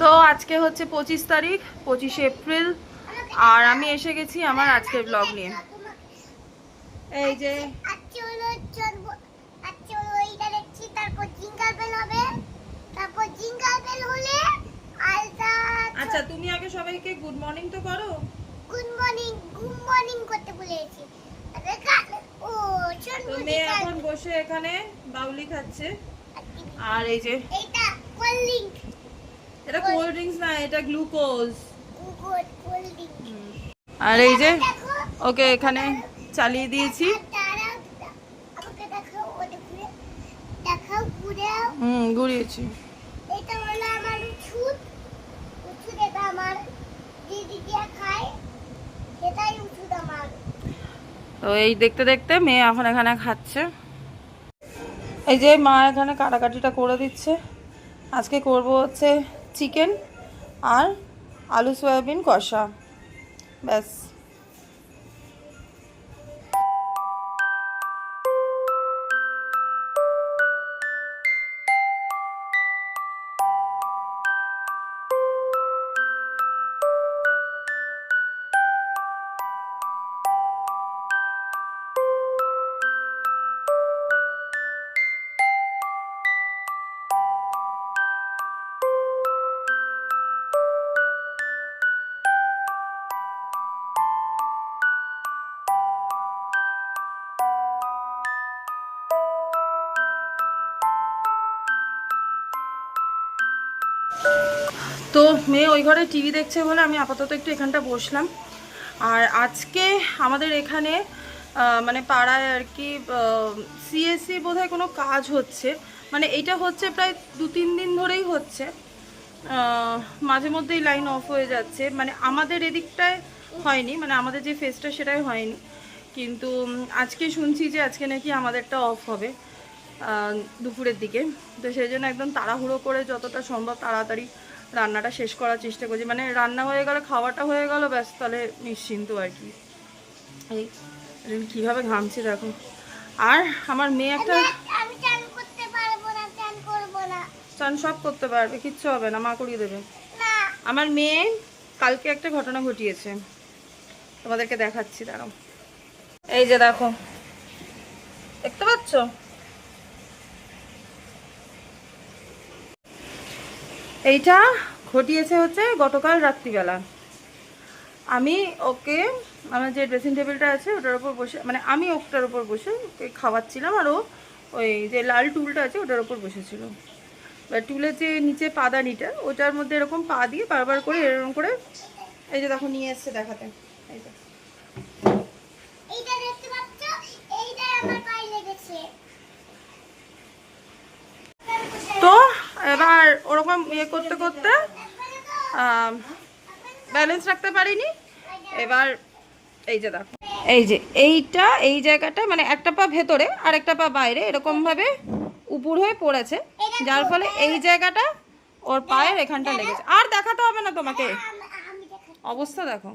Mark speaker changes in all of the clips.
Speaker 1: তো আজকে হচ্ছে পঁচিশ তারিখ, পঁচিশে এপ্রিল। আর আমি এসে গেছি আমার আজকের ব্লগ নিয়ে। এই যে। আচ্ছা তুমি আগে সবাইকে গুড মর্নিং তো করো।
Speaker 2: গুড মর্নিং গুড মর্নিং করতে বলেছি
Speaker 1: মেয়ে এখন বসে এখানে বাউলি খাচ্ছে। আর এই যে।
Speaker 2: এইটা ড্রিঙ্ক
Speaker 1: এটা কোল্ড ড্রিঙ্কস না এটা গ্লুকোজ আর এই যে ওকে এখানে চালিয়ে দিয়েছি। হুম ঘুরিয়েছি।
Speaker 2: এটা হলো আমার উচুদ উচুদ এটা আমার দিদি দিয়ে খায়। সেটাই উচুদ আমার।
Speaker 1: তো এই দেখতে দেখতে মেয়ে এখন এখানে খাচ্ছে। এই যে মা এখানে কাটাকাটিটা করে দিচ্ছে। আজকে করব হচ্ছে চিকেন আর আলু সয়াবিন কষা। ব্যাস। মেয়ে ওই ঘরে টিভি দেখছে বলে আমি আপাতত একটু এখানটা বসলাম। আর আজকে আমাদের এখানে মানে পাড়ায় আর কি সিএসসি বোধহয় কোনো কাজ হচ্ছে। মানে এইটা হচ্ছে প্রায় দু তিন দিন ধরেই হচ্ছে। মাঝে মধ্যেই লাইন অফ হয়ে যাচ্ছে। মানে আমাদের এদিকটায় হয়নি মানে আমাদের যে ফেসটা সেটাই হয়নি। কিন্তু আজকে শুনছি যে আজকে নাকি আমাদেরটা অফ হবে দুপুরের দিকে। তো সেই জন্য একদম তাড়াহুড়ো করে যতটা সম্ভব তাড়াতাড়ি রান্নাটা শেষ করার চেষ্টা করছি। মানে রান্না হয়ে গেলে খাওয়াটা হয়ে গেল ব্যাস তাহলে নিশ্চিন্ত আর কি। এই কীভাবে ঘামছি দেখো। আর আমার মেয়ে একটা
Speaker 2: চান
Speaker 1: সব করতে পারবে কিচ্ছু হবে না মা করিয়ে দেবে। আমার মেয়ে কালকে একটা ঘটনা ঘটিয়েছে। তোমাদেরকে দেখাচ্ছি দাঁড়াও। এই যে দেখো দেখতে পাচ্ছ? এইটা ঘটিয়েছে হচ্ছে গতকাল রাত্রিবেলা। আমি ওকে, আমার যে ড্রেসিং টেবিলটা আছে ওটার উপর বসে মানে আমি ওটার উপর বসে খাওয়াচ্ছিলাম আর ও ওই যে লাল টুলটা আছে ওটার উপর বসেছিল। এবার টুলের যে নিচে পাদানিটা, ওটার মধ্যে এরকম পা দিয়ে বারবার করে এরকম করে এই যে দেখো নিয়ে এসছে দেখাতে। এই যে
Speaker 2: এইটা দেখতে পাচ্ছ এইটাই আমার পায়ে লেগেছে
Speaker 1: তো এবার ওরকম ইয়ে করতে করতে ব্যালেন্স রাখতে পারিনি। এবার এই যে দেখো। এই যে এইটা, এই জায়গাটা মানে একটা পা ভেতরে আর একটা পা বাইরে এরকম ভাবে উপর হয়ে পড়েছে। যার ফলে এই জায়গাটা ওর পায়ের এখানটা লেগেছে। আর দেখাতে হবে না তোমাকে। অবস্থা দেখো।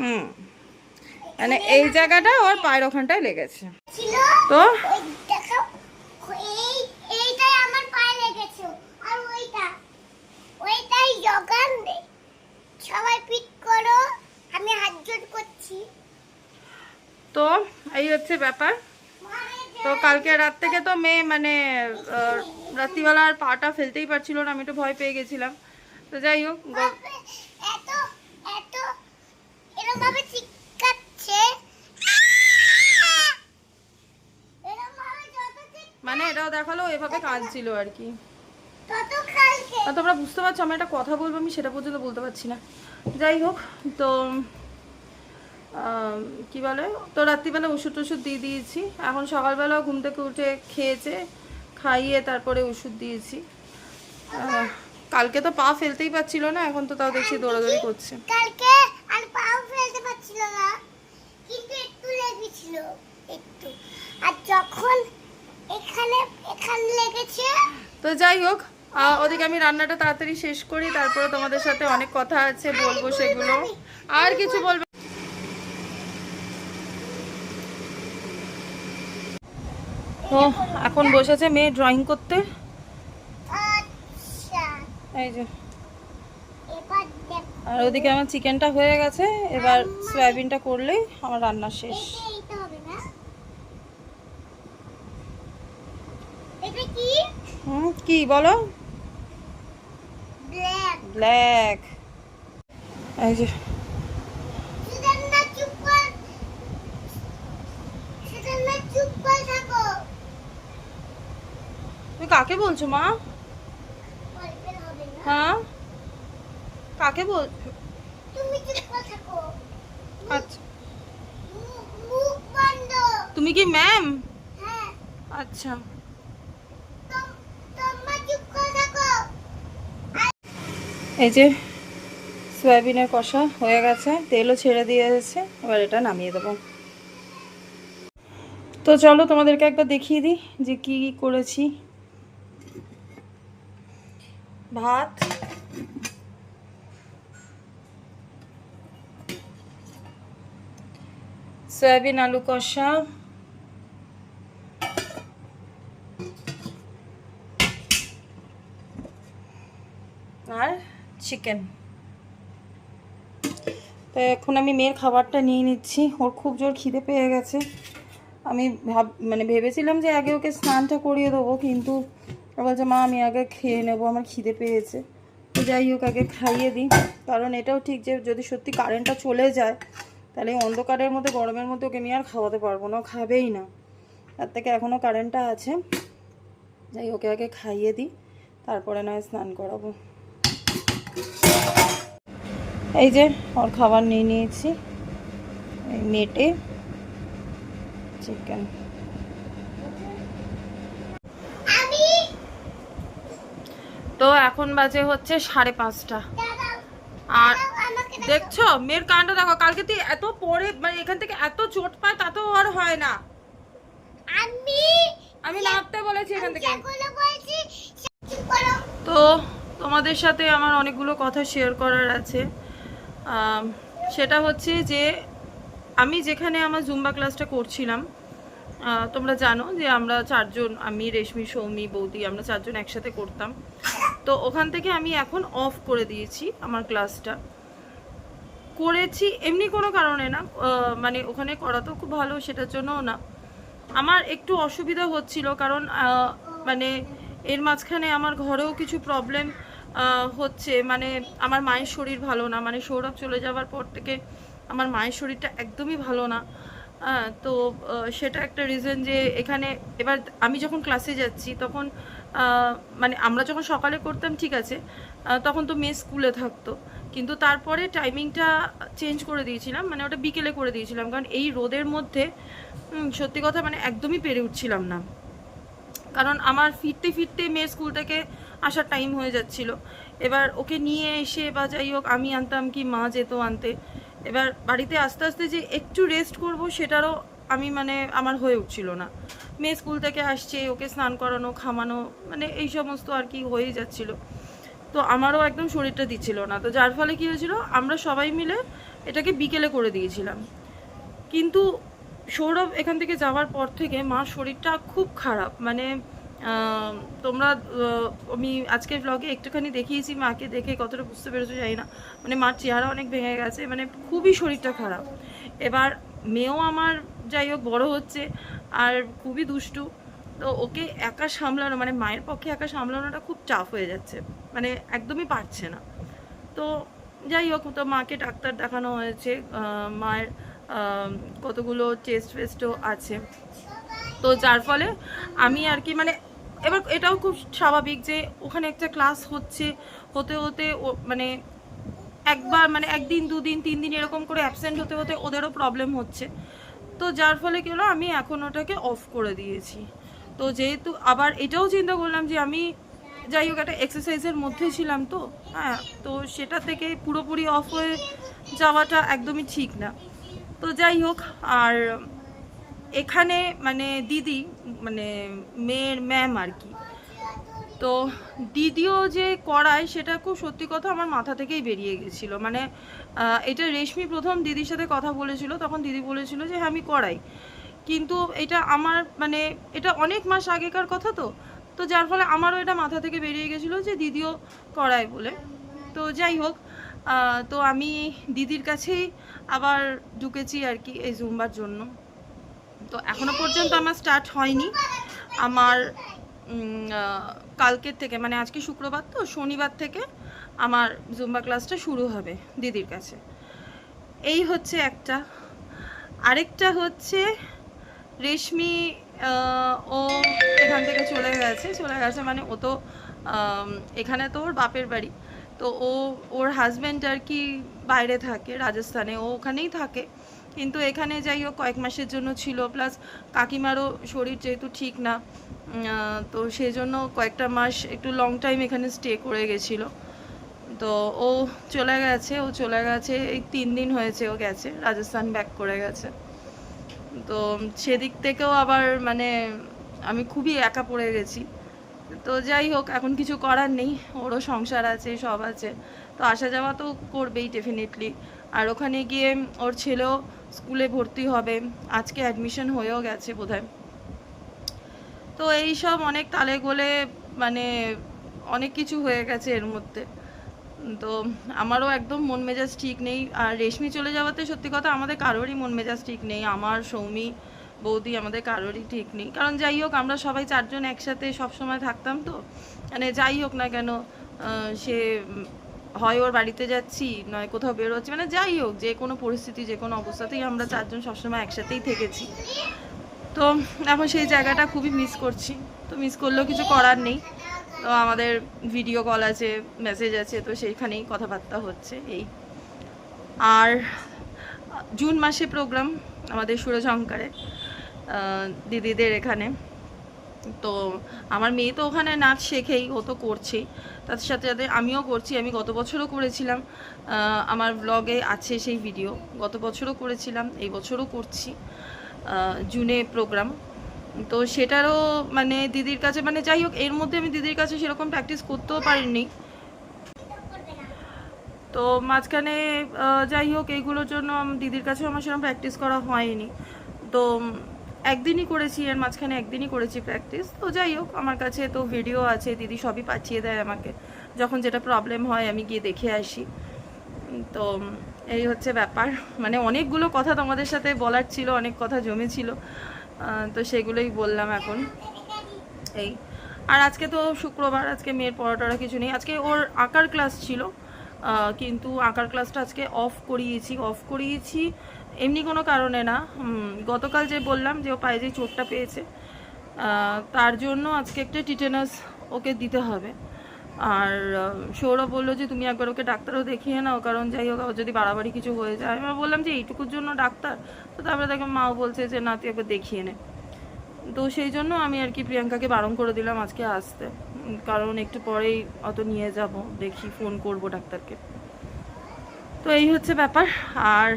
Speaker 1: হুম। মানে এই জায়গাটা ওর পায়ের ওখানটায় লেগেছে। তো
Speaker 2: ওই দেখো এই এইটাই আমার পায়ে লেগেছে আর ওইটা দে। সবাই পিক করো আমি হাত করছি।
Speaker 1: তো এই হচ্ছে ব্যাপার। তো কালকে রাত থেকে তো মেয়ে মানে রাত্রিবেলা আর পাটা ফেলতেই পারছিল না আমি একটু ভয় পেয়ে গেছিলাম। তো যাই হোক মানে এটাও দেখাল এভাবে কাঁদছিল আর কি। তোমরা বুঝতে পারছ আমি একটা কথা বলব আমি সেটা পর্যন্ত বলতে পারছি না। যাই হোক তো কি বলে তো রাত্রিবেলা ওষুধ টষুধ দিয়ে দিয়েছি। এখন সকালবেলা ঘুম থেকে উঠে খেয়েছে খাইয়ে তারপরে ওষুধ দিয়েছি। কালকে তো পা ফেলতেই পারছিল না এখন তো তাও দেখছি দৌড়াদৌড়ি করছে।
Speaker 2: কালকে আর পাও ফেলতে পারছিল না কিন্তু একটু লেগেছিল একটু। আর যখন এখানে এখানে লেগেছে
Speaker 1: তো যাই হোক ওদিকে আমি রান্নাটা তাড়াতাড়ি শেষ করি তারপরে তোমাদের সাথে অনেক কথা আছে বলব সেগুলো। আর কিছু বলবে? তো এখন বসেছে মেয়ে ড্রয়িং করতে।
Speaker 2: আর
Speaker 1: এই যে। আর ওদিকে আমার চিকেনটা হয়ে গেছে এবার সয়াবিনটা করলেই আমার রান্না শেষ।
Speaker 2: কি
Speaker 1: বলো?
Speaker 2: ব্ল্যাক
Speaker 1: এই যে তুমি কাকে বলছো মা? হ্যাঁ? কাকে বল
Speaker 2: তুমি চুপ করে থাকো
Speaker 1: আচ্ছা। তুমি কি ম্যাম?
Speaker 2: হ্যাঁ।
Speaker 1: আচ্ছা
Speaker 2: তোম- তোমরা চুপ করে থাকো
Speaker 1: এই যে সয়াবিনের কষা হয়ে গেছে তেলও ছেড়ে দিয়ে এসেছে এবার এটা নামিয়ে দেবো। তো চলো তোমাদেরকে একবার দেখিয়ে দিই যে কি কি করেছি। ভাত। সয়াবিন আলু কষা আর চিকেন তো এখন আমি মেয়ের খাবারটা নিয়ে নিচ্ছি। ওর খুব জোর খিদে পেয়ে গেছে। আমি ভাব মানে ভেবেছিলাম যে আগে ওকে স্নানটা করিয়ে দেবো, কিন্তু বলছে, মা, আমি আগে খেয়ে নেব, আমার খিদে পেয়েছে। তো যাই হোক, আগে খাইয়ে দিই। কারণ এটাও ঠিক যে যদি সত্যি কারেন্টটা চলে যায়, তাহলে অন্ধকারের মধ্যে, গরমের মধ্যে ওকে আমি আর খাওয়াতে পারব না খাবেই না। তার থেকে এখনও কারেন্টটা আছে। যাই ওকে আগে খাইয়ে দিই। তারপরে নয় স্নান করাবো। এই যে ওর খাবার নিয়ে নিয়েছি। এই নেটে চিকেন তো এখন বাজে হচ্ছে সাড়ে পাঁচটা। আর। দেখছ? মেয়ের কাণ্ড দেখো কালকে তুই এত পরে মানে এখান থেকে এত চোট পায় তাতেও আর হয় না।
Speaker 2: আমি
Speaker 1: আমি নামতে বলেছি এখান থেকে। তো তোমাদের সাথে আমার অনেকগুলো কথা শেয়ার করার আছে। সেটা হচ্ছে যে, আমি যেখানে আমার জুম্বা ক্লাসটা করছিলাম তোমরা জানো যে আমরা চারজন, আমি, রেশমি, সৌমি, বৌদি, আমরা চারজন একসাথে করতাম। তো ওখান থেকে আমি এখন অফ করে দিয়েছি আমার ক্লাসটা করেছি এমনি কোনো কারণে না মানে ওখানে করা তো খুব ভালো, সেটার জন্যও না। আমার একটু অসুবিধা হচ্ছিল কারণ মানে এর মাঝখানে আমার ঘরেও কিছু প্রবলেম হচ্ছে মানে আমার মায়ের শরীর ভালো না। মানে সৌরভ চলে যাওয়ার পর থেকে আমার মায়ের শরীরটা একদমই ভালো না। তো সেটা একটা রিজন যে এখানে এবার আমি যখন ক্লাসে যাচ্ছি, তখন মানে আমরা যখন সকালে করতাম, ঠিক আছে তখন তো মেয়ে স্কুলে থাকতো। কিন্তু তারপরে টাইমিংটা চেঞ্জ করে দিয়েছিলাম মানে ওটা বিকেলে করে দিয়েছিলাম। কারণ এই রোদের মধ্যে সত্যি কথা মানে একদমই পেরে উঠছিলাম না। কারণ আমার ফিরতে ফিরতে মেয়ের স্কুল থেকে আসার টাইম হয়ে যাচ্ছিল। এবার ওকে নিয়ে এসে বা যাই হোক, আমি আনতাম কি মা যেত আনতে। এবার বাড়িতে আস্তে আস্তে যে একটু রেস্ট করব, সেটারও আমি মানে আমার হয়ে উঠছিল না। মেয়ে স্কুল থেকে আসছে, ওকে স্নান করানো, খামানো মানে এই সমস্ত আর কি হয়েই যাচ্ছিল। তো আমারও একদম শরীরটা দিচ্ছিল না। তো যার ফলে কী হয়েছিল, আমরা সবাই মিলে এটাকে বিকেলে করে দিয়েছিলাম। কিন্তু সৌরভ এখান থেকে যাওয়ার পর থেকে মার শরীরটা খুব খারাপ। মানে তোমরা আমি আজকের ব্লগে একটুখানি দেখিয়েছি মাকে, দেখে কতটা বুঝতে পেরেছ জানি না। মানে মার চেহারা অনেক ভেঙে গেছে মানে খুবই শরীরটা খারাপ। এবার মেয়েও আমার যাই হোক বড় হচ্ছে আর খুবই দুষ্টু। তো ওকে একা সামলানো মানে মায়ের পক্ষে একা সামলানোটা খুব টাফ হয়ে যাচ্ছে। মানে একদমই পারছে না। তো যাই হোক, তো মাকে ডাক্তার দেখানো হয়েছে মায়ের কতগুলো টেস্ট ফেস্টও আছে। তো যার ফলে আমি আর কি মানে এবার এটাও খুব স্বাভাবিক যে ওখানে একটা ক্লাস হচ্ছে, হতে হতে মানে একবার মানে একদিন, দুদিন তিন দিন এরকম করে অ্যাবসেন্ট হতে হতে ওদেরও প্রবলেম হচ্ছে। তো যার ফলে কি হলো, আমি এখন ওটাকে অফ করে দিয়েছি। তো যেহেতু আবার এটাও চিন্তা করলাম যে আমি যাই হোক একটা এক্সারসাইজের মধ্যে ছিলাম তো হ্যাঁ তো সেটা থেকে পুরোপুরি অফ হয়ে যাওয়াটা একদমই ঠিক না। তো যাই হোক, আর এখানে মানে দিদি মানে মেয়ের ম্যাম আর কি। তো দিদিও যে করায় সেটা খুব সত্যি কথা আমার মাথা থেকেই বেরিয়ে গেছিল। মানে এটা রেশমি প্রথম দিদির সাথে কথা বলেছিল, তখন দিদি বলেছিল যে হ্যাঁ আমি করাই। কিন্তু এটা আমার মানে এটা অনেক মাস আগেকার কথা তো। তো যার ফলে আমারও এটা মাথা থেকে বেরিয়ে গেছিল যে দিদিও করায় বলে। তো যাই হোক তো আমি দিদির কাছেই আবার ঢুকেছি আর কি এই জুম্বার জন্য। তো এখনও পর্যন্ত আমার স্টার্ট হয়নি। আমার কালকের থেকে মানে আজকে শুক্রবার তো, শনিবার থেকে আমার জুম্বা ক্লাসটা শুরু হবে দিদির কাছে। এই হচ্ছে একটা। আরেকটা হচ্ছে রেশমি ও এখান থেকে চলে গেছে। চলে গেছে মানে ও তো এখানে তো ওর বাপের বাড়ি। তো ও, ওর হাজব্যান্ড আর কি বাইরে থাকে, রাজস্থানে। ও ওখানেই থাকে। কিন্তু এখানে যাই হোক, কয়েক মাসের জন্য ছিল প্লাস কাকিমারও শরীর যেহেতু ঠিক না তো সেই জন্য কয়েকটা মাস একটু লং টাইম এখানে স্টে করে গেছিল। তো ও চলে গেছে, ও চলে গেছে, এই তিন দিন হয়েছে ও গেছে, রাজস্থান ব্যাক করে গেছে। তো সেদিক থেকেও আবার মানে আমি খুবই একা পড়ে গেছি। তো যাই হোক, এখন কিছু করার নেই, ওরও সংসার আছে, সব আছে। তো আসা যাওয়া তো করবেই ডেফিনেটলি আর ওখানে গিয়ে ওর ছেলেও স্কুলে ভর্তি হবে। আজকে অ্যাডমিশন হয়েও গেছে বোধহয়। তো এই সব অনেক তালে গোলে মানে অনেক কিছু হয়ে গেছে এর মধ্যে। তো আমারও একদম মন মেজাজ ঠিক নেই। আর রেশমি চলে যাওয়াতে সত্যি কথা আমাদের কারোরই মন মেজাজ ঠিক নেই। আমার, সৌমি, বৌদি আমাদের কারোরই ঠিক নেই। কারণ যাই হোক, আমরা সবাই চারজন একসাথে সব সময় থাকতাম তো। মানে যাই হোক না কেন সে হয় ওর বাড়িতে যাচ্ছি নয় কোথাও বেরোচ্ছি মানে যাই হোক যে কোনো পরিস্থিতি যে কোনো অবস্থাতেই আমরা চারজন সবসময় একসাথেই থেকেছি। তো এখন সেই জায়গাটা খুবই মিস করছি। তো মিস করলেও কিছু করার নেই। তো আমাদের ভিডিও কল আছে মেসেজ আছে তো সেইখানেই কথাবার্তা হচ্ছে এই। আর জুন মাসে প্রোগ্রাম আমাদের সুরজঙ্কারে আহ, দিদিদের এখানে। তো আমার মেয়ে তো ওখানে নাচ শেখেই, ও তো করছেই। তার সাথে সাথে আমিও করছি, আমি গত বছরও করেছিলাম। আমার ব্লগে আছে সেই ভিডিও গত বছরও করেছিলাম, এই বছরও করছি। জুনে প্রোগ্রাম তো সেটারও মানে দিদির কাছে মানে যাই হোক, এর মধ্যে আমি দিদির কাছে সেরকম প্র্যাকটিস করতেও পারিনি। তো মাঝখানে যাই হোক এইগুলোর জন্য দিদির কাছেও আমার সেরকম প্র্যাকটিস করা হয়নি। তো একদিনই করেছি, এর মাঝখানে একদিনই করেছি প্র্যাকটিস তো যাই হোক, আমার কাছে তো ভিডিও আছে, দিদি সবই পাঠিয়ে দেয় আমাকে। যখন যেটা প্রবলেম হয়, আমি গিয়ে দেখে আসি। তো এই হচ্ছে ব্যাপার। মানে অনেকগুলো কথা তোমাদের সাথে বলার ছিল, অনেক কথা জমেছিল। তো সেগুলোই বললাম এখন। এই। আর আজকে তো শুক্রবার, আজকে মেয়ের পড়াটরা কিছু নেই। আজকে ওর আঁকার ক্লাস ছিল। কিন্তু আঁকার ক্লাসটা আজকে অফ করিয়েছি। অফ করিয়েছি এমনি কোনো কারণে না গতকাল যে বললাম যে ও পায়ে যে চোটটা পেয়েছে তার জন্য আজকে একটা টিটেনাস ওকে দিতে হবে। আর সৌরভ বলল যে তুমি একবার ওকে ডাক্তারও দেখিয়ে নাও, কারণ যাই হোক যদি বাড়াবাড়ি কিছু হয়ে যায়। আমি বললাম যে এইটুকুর জন্য ডাক্তার? তো তারপরে দেখো মাও বলছে যে না, তুই একবার দেখিয়ে নে। তো সেই জন্য আমি আর কি প্রিয়াঙ্কাকে বারণ করে দিলাম আজকে আসতে কারণ একটু পরেই অত নিয়ে যাব, দেখি ফোন করব ডাক্তারকে। তো এই হচ্ছে ব্যাপার। আর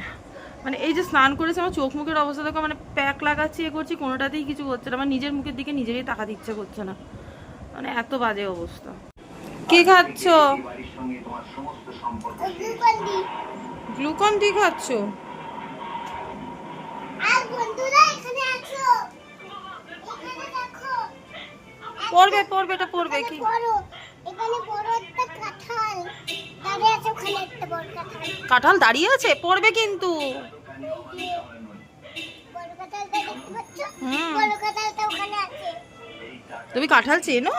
Speaker 1: মানে এই যে স্নান করেছে, আমার চোখ মুখের অবস্থা দেখো মানে প্যাক লাগাচ্ছি, এ করছি, কোনোটাতেই কিছু হচ্ছে না, আমার নিজের মুখের দিকে নিজেরই তাকাতে ইচ্ছে করছে না। মানে এত বাজে অবস্থা। কি খাচ্ছ? গ্লুকন ডি খাচ্ছ? পড়বে পড়বে, এটা পড়বে, কি?
Speaker 2: এখানে একটা কাঁঠাল। কাঁঠাল
Speaker 1: দাঁড়িয়ে আছে? পড়বে কিন্তু। তুমি কাঁঠাল চেনো?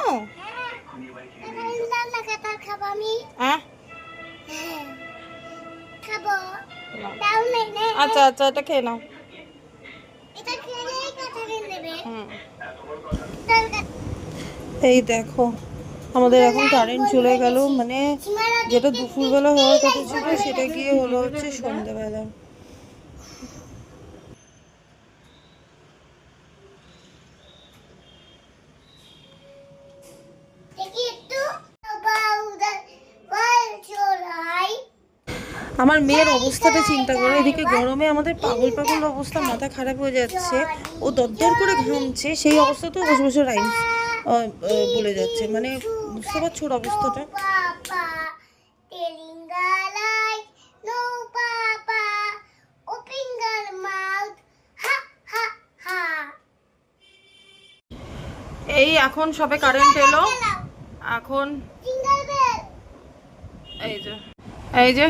Speaker 1: আচ্ছা আচ্ছা এটা খেয়ে নাও। এই দেখো। আমাদের এখন কারেন্ট চলে গেল মানে যেটা দুপুরবেলা হওয়ার কথা ছিল, সেটা গিয়ে হলো হচ্ছে সন্ধ্যাবেলা আমার মেয়ের অবস্থাটা চিন্তা করো, এদিকে গরমে আমাদের পাগল পাগল অবস্থা, মাথা খারাপ হয়ে যাচ্ছে, ও দরদর করে ঘামছে, সেই অবস্থাতেও বসে বসে রাইমস বলে যাচ্ছে। মানে বুঝতে পারছ অবস্থাটা. এই এখন সবে কারেন্ট এলো। এখন এই যে এই যে,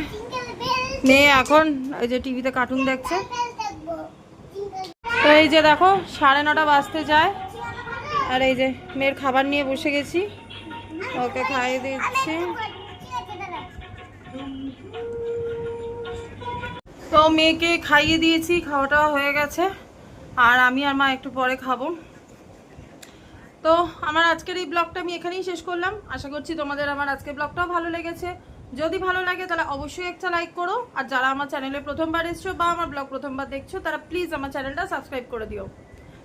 Speaker 1: মেয়ে এখন এই যে টিভিতে কার্টুন দেখছে। তো এই যে দেখো, সাড়ে নটা বাজতে যায়। আর এই যে মেয়ের খাবার নিয়ে বসে গেছি। ওকে খাইয়ে দিচ্ছি। তো মেয়েকে খাইয়ে দিয়েছি খাওয়া টাওয়া হয়ে গেছে। আর আমি আর মা একটু পরে খাব। তো আমার আজকের এই ব্লগটা আমি এখানেই শেষ করলাম। আশা করছি তোমাদের আমার আজকের ব্লগটাও ভালো লেগেছে। যদি ভালো লাগে তাহলে অবশ্যই একটা লাইক করো। আর যারা আমার চ্যানেলে প্রথমবার এসছো বা আমার ব্লগ প্রথমবার দেখছ, তারা প্লিজ আমার চ্যানেলটা সাবস্ক্রাইব করে দিও।